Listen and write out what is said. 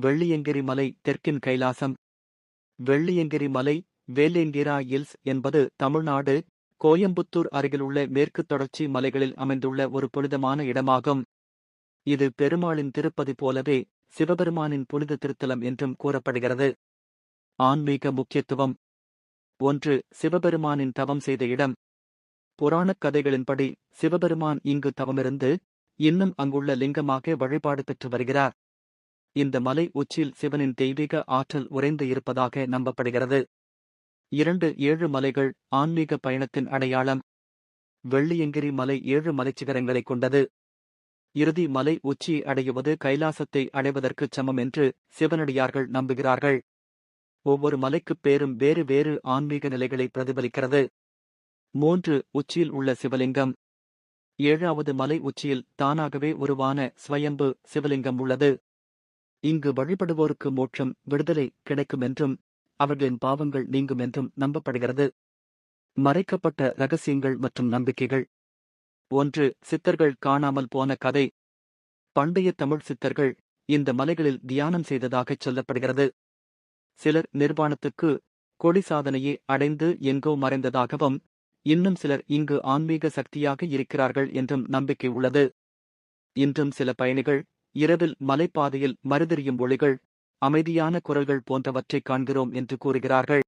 வெள்ளியங்கிரி மலை தெற்கின் கைலாசம். வெள்ளியங்கிரி மலை வேலேங்கிரா ஹில்ஸ் என்பது தமிழ்நாடு கோயம்புத்தூர் அருகிலுள்ள மேற்குத் தொடர்ச்சி மலைகளில் அமைந்துள்ள ஒரு புனிதமான இடமாகும். இது பெருமாளின் திருப்பதி போலவே சிவபெருமானின் புனித திருத்தலம் என்றும் கூறப்படுகிறது. ஆன்மீக முக்கியத்துவம். ஒன்று சிவபெருமானின் தவம் செய்த இடம். புராணக் கதைகளின்படி சிவபெருமான் இங்கு தவமிருந்து இன்னும் அங்குள்ள லிங்கமாக வழிபாடு பெற்று வருகிறார். இந்த மலை உச்சியில் சிவனின் தெய்வீக ஆற்றல் உறைந்து இருப்பதாக நம்பப்படுகிறது. இரண்டு ஏழு மலைகள் ஆன்மீக பயணத்தின் அடையாளம். வெள்ளியங்கிரி மலை ஏழு மலைச்சிகரங்களைக் கொண்டது. இறுதி மலை உச்சி அடையுவது கைலாசத்தை அடைவதற்குச் சமம் என்று சிவனடியார்கள் நம்புகிறார்கள். ஒவ்வொரு மலைக்குப் பேரும் வேறு வேறு ஆன்மீக நிலைகளை பிரதிபலிக்கிறது. மூன்று உச்சியில் உள்ள சிவலிங்கம். ஏழாவது மலை உச்சியில் தானாகவே உருவான ஸ்வயம்பு சிவலிங்கம் உள்ளது. இங்கு வழிபடுவோருக்கு மோட்சம் விடுதலை கிடைக்கும் என்றும் அவர்களின் பாவங்கள் நீங்கும் என்றும் நம்பப்படுகிறது. மறைக்கப்பட்ட ரகசியங்கள் மற்றும் நம்பிக்கைகள். ஒன்று சித்தர்கள் காணாமல் போன கதை. பண்டைய தமிழ் சித்தர்கள் இந்த மலைகளில் தியானம் செய்ததாகச் சொல்லப்படுகிறது. சிலர் நிர்வாணத்துக்கு கொடி சாதனையை அடைந்து எங்கோ மறைந்ததாகவும் இன்னும் சிலர் இங்கு ஆன்மீக சக்தியாக இருக்கிறார்கள் என்றும் நம்பிக்கை உள்ளது. இன்றும் சில பயணிகள் இரவில் மலைப்பாதையில் மறுதெறியும் ஒளிகள் அமைதியான குரல்கள் போன்றவற்றைக் காண்கிறோம் என்று கூறுகிறார்கள்.